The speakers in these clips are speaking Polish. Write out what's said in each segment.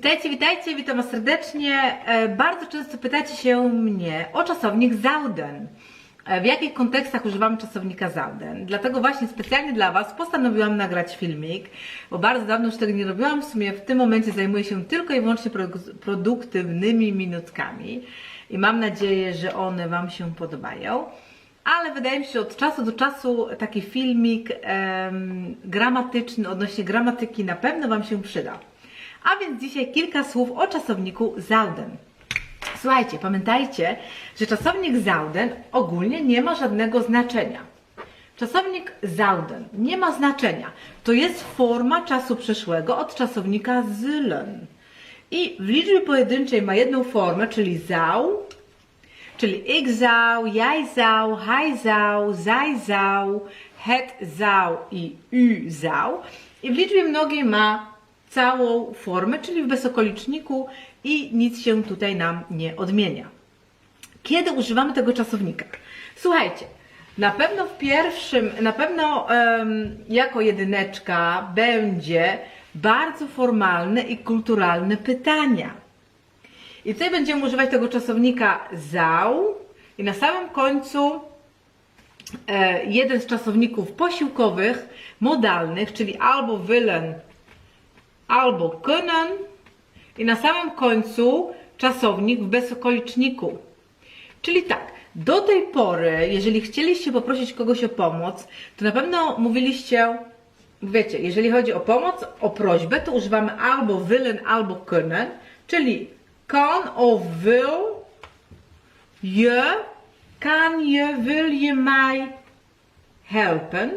Witajcie, witajcie, witam Was serdecznie. E, Bardzo często pytacie się mnie o czasownik Zauden. E, W jakich kontekstach używamy czasownika Zauden? Dlatego właśnie specjalnie dla Was postanowiłam nagrać filmik, bo bardzo dawno już tego nie robiłam. W sumie w tym momencie zajmuję się tylko i wyłącznie produk- produktywnymi minutkami i mam nadzieję, że one Wam się podobają. Ale wydaje mi się, że od czasu do czasu taki filmik em, gramatyczny odnośnie gramatyki na pewno Wam się przyda. A więc dzisiaj kilka słów o czasowniku Zauden. Słuchajcie, pamiętajcie, że czasownik Zauden ogólnie nie ma żadnego znaczenia. Czasownik Zauden nie ma znaczenia. To jest forma czasu przeszłego od czasownika Zyllen. I w liczbie pojedynczej ma jedną formę, czyli zau, czyli ik zou, jij zou, hij zou, zij zou, het zou i u zou. I w liczbie mnogiej ma całą formę, czyli w bezokoliczniku i nic się tutaj nam nie odmienia. Kiedy używamy tego czasownika? Słuchajcie, na pewno w pierwszym, na pewno em, jako jedyneczka będzie bardzo formalne i kulturalne pytania. I tutaj będziemy używać tego czasownika zau i na samym końcu e, jeden z czasowników posiłkowych, modalnych, czyli albo willen, albo können i na samym końcu czasownik w bezokoliczniku. Czyli tak, do tej pory, jeżeli chcieliście poprosić kogoś o pomoc, to na pewno mówiliście, wiecie, jeżeli chodzi o pomoc, o prośbę, to używamy albo willen, albo können, czyli kan of will je, kan je, wil je mij helpen?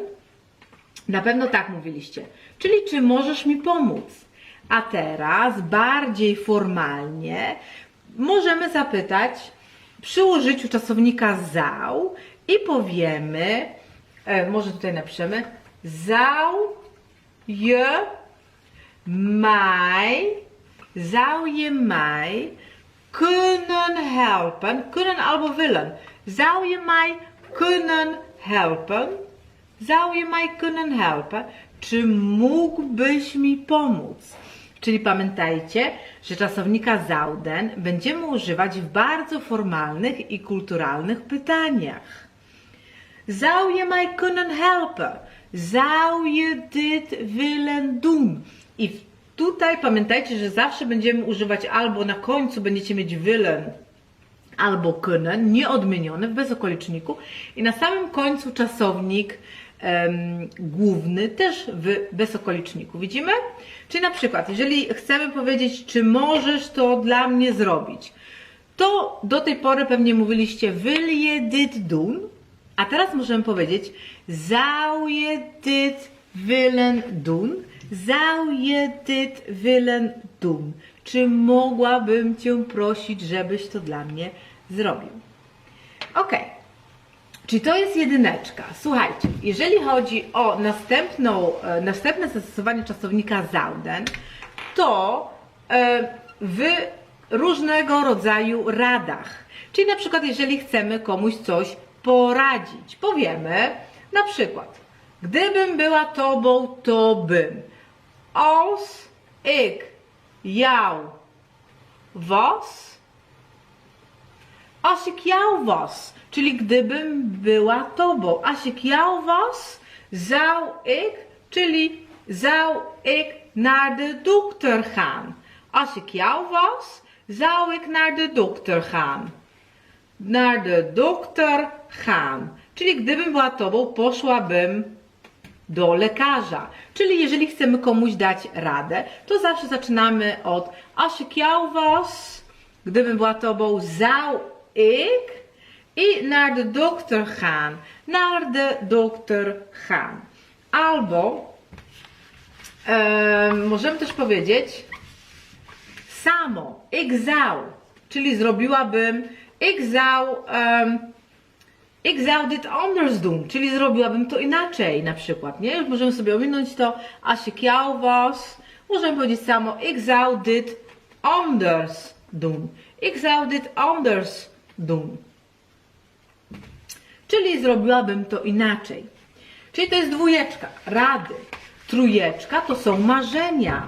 Na pewno tak mówiliście. Czyli czy możesz mi pomóc? A teraz bardziej formalnie możemy zapytać przy użyciu czasownika zau i powiemy, e, może tutaj napiszemy, zou je mij, zou je mij kunnen helpen, kunnen albo willen, zou je mij kunnen helpen, zou je mij kunnen helpen, czy mógłbyś mi pomóc? Czyli pamiętajcie, że czasownika zauden będziemy używać w bardzo formalnych i kulturalnych pytaniach. Zou je mij kunnen helpen? Zou je dit willen doen? I tutaj pamiętajcie, że zawsze będziemy używać albo na końcu będziecie mieć willen albo können, nieodmienione w bezokoliczniku i na samym końcu czasownik główny też w bezokoliczniku. Widzimy? Czyli na przykład, jeżeli chcemy powiedzieć, czy możesz to dla mnie zrobić, to do tej pory pewnie mówiliście will je dit doen, a teraz możemy powiedzieć zou je dit willen doen, zou je dit willen doen. Czy mogłabym Cię prosić, żebyś to dla mnie zrobił? Ok. Czyli to jest jedyneczka. Słuchajcie, jeżeli chodzi o następną, e, następne zastosowanie czasownika zauden, to e, w różnego rodzaju radach. Czyli na przykład, jeżeli chcemy komuś coś poradzić, powiemy na przykład, gdybym była tobą, to bym. Als ik jou was, als jou was, czyli gdybym była tobą. Als ik was, zou ik, czyli zou ik naar de dokter gaan. Als ik was, zou ik naar de dokter gaan. Naar de dokter gaan. Czyli gdybym była tobą, poszłabym do lekarza. Czyli jeżeli chcemy komuś dać radę, to zawsze zaczynamy od als ik was, gdybym była tobą, zou ik i naar de dokter gaan. Naar de dokter gaan. Albo em, możemy też powiedzieć samo, ik zou, czyli zrobiłabym, ik zou em, ik zou dit anders doen, czyli zrobiłabym to inaczej na przykład, nie? Już możemy sobie ominąć to, als ik jou was, możemy powiedzieć samo, ik zou dit anders doen. Ik zou dit anders doen. Czyli zrobiłabym to inaczej. Czyli to jest dwójeczka, rady. Trójeczka to są marzenia.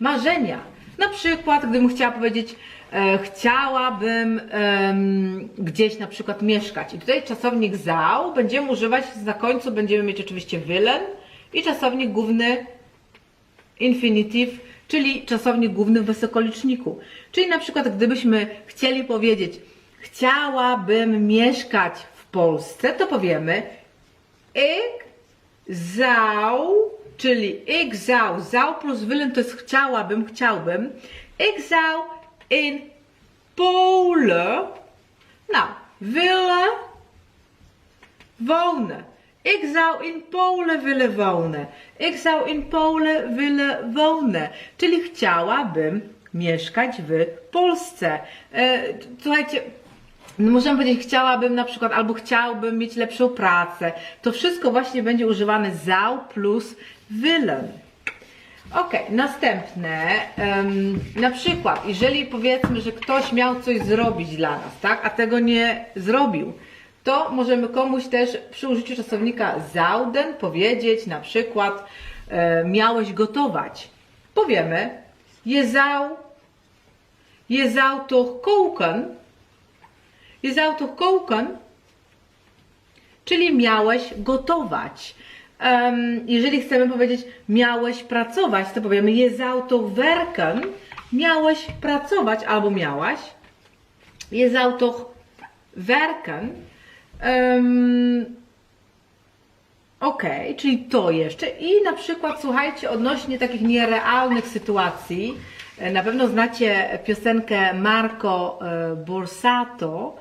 Marzenia. Na przykład, gdybym chciała powiedzieć, e, chciałabym em, gdzieś na przykład mieszkać. I tutaj czasownik zał będziemy używać, na końcu będziemy mieć oczywiście willen i czasownik główny infinitive, czyli czasownik główny w wysokoliczniku. Czyli na przykład gdybyśmy chcieli powiedzieć chciałabym mieszkać w Polsce, to powiemy ik zou, czyli ik zou, zou plus willen to jest chciałabym, chciałbym. Ik zou in Polen, nou, willen wonen. Ik zou in Polen willen wonen. Ik zou in Polen willen wonen. Czyli chciałabym mieszkać w Polsce. E, słuchajcie, no możemy powiedzieć, chciałabym na przykład, albo chciałbym mieć lepszą pracę. To wszystko właśnie będzie używane zou plus willen. Ok, następne. em, na przykład, jeżeli powiedzmy, że ktoś miał coś zrobić dla nas, tak, a tego nie zrobił, to możemy komuś też przy użyciu czasownika zouden powiedzieć na przykład e, miałeś gotować. Powiemy je zou, je zou toch koken, je zou toch koken, czyli miałeś gotować. Em, jeżeli chcemy powiedzieć miałeś pracować, to powiemy je zou toch werken, miałeś pracować albo miałaś. Je zou toch werken. Em, Ok, czyli to jeszcze. I na przykład słuchajcie, odnośnie takich nierealnych sytuacji, e, na pewno znacie piosenkę Marco e, Borsato,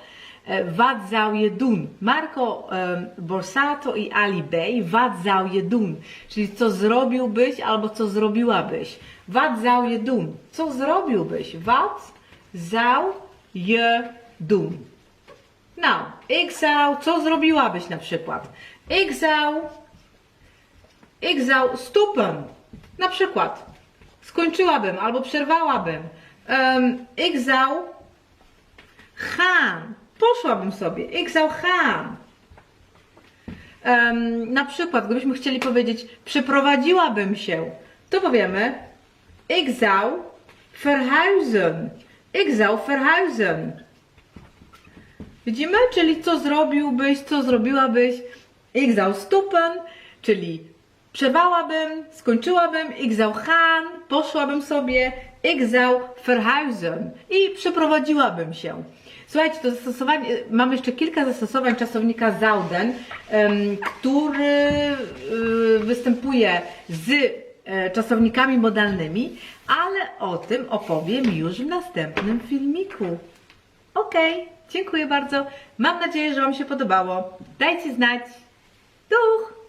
e, Wat zou je doen? Marco e, Borsato i Ali Bey, Wat zou je doen? Czyli co zrobiłbyś albo co zrobiłabyś. Wat zou je doen? Co zrobiłbyś? Wat zou ik zou, co zrobiłabyś na przykład? Ik zou stoppen. Na przykład, skończyłabym albo przerwałabym. Um, zou gaan. Poszłabym sobie. Zou gaan. Em, na przykład, gdybyśmy chcieli powiedzieć przeprowadziłabym się, to powiemy ik zou verhuizen. Ik zou verhuizen. Widzimy? Czyli co zrobiłbyś, co zrobiłabyś. Ik zou stoppen, czyli przerwałabym, skończyłabym. Ik zou gaan, poszłabym sobie. Zou verhuizen i przeprowadziłabym się. Słuchajcie, to zastosowanie, mam jeszcze kilka zastosowań czasownika zouden, em, który y, występuje z e, czasownikami modalnymi, ale o tym opowiem już w następnym filmiku. Okej, dziękuję bardzo. Mam nadzieję, że Wam się podobało. Dajcie znać. Duch!